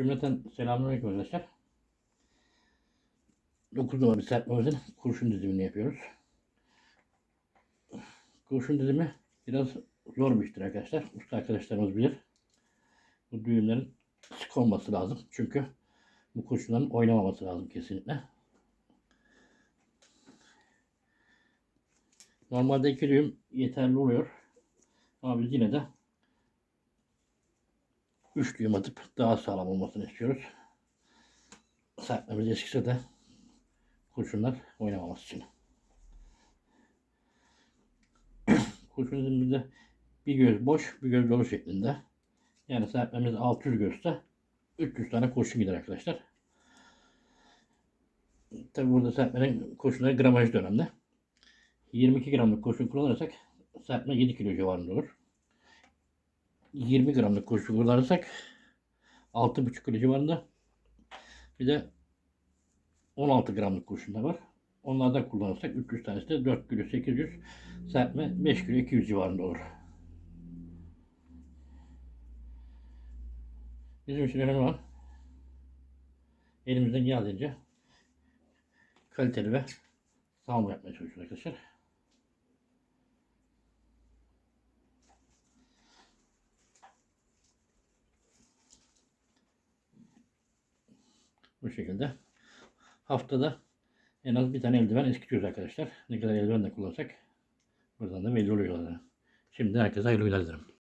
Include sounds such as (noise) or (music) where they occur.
Cümleten selamünaleyküm arkadaşlar. 9 numara serpmemizin kurşun dizimini yapıyoruz. Kurşun dizimi biraz zor bir iştir arkadaşlar. Usta arkadaşlarımız bilir. Bu düğümlerin sık olması lazım. Çünkü bu kurşunların oynamaması lazım kesinlikle. Normalde iki düğüm yeterli oluyor. Ama biz yine de 3 düğüm atıp daha sağlam olmasını istiyoruz. Sertmemiz eskise de kurşunlar oynamaması için. (clears throat) Kurşun izimizde bir göz boş, bir göz dolu şeklinde. Yani sertmemiz 600 gözse 300 tane kurşun gider arkadaşlar. Tabi burada serpmenin kurşunları gramajı önemli. 22 gramlık kurşun kullanırsak serpme 7 kilo civarında olur. 20 gramlık kurşun kullanırsak 6,5 kilo civarında. Bir de 16 gramlık kurşun da var. Onlardan kullanırsak 300 tanesi de 4 kilo 800 serpme 5 kilo 200 civarında olur. Bizim için önemli olan elimizden geldiğince kaliteli ve sağlam yapmaya çalışıyoruz arkadaşlar. Bu şekilde haftada en az bir tane eldiven eskitiyoruz arkadaşlar. Ne kadar eldiven de kullansak buradan da belli oluyor. Şimdi herkese hayırlı günler dilerim.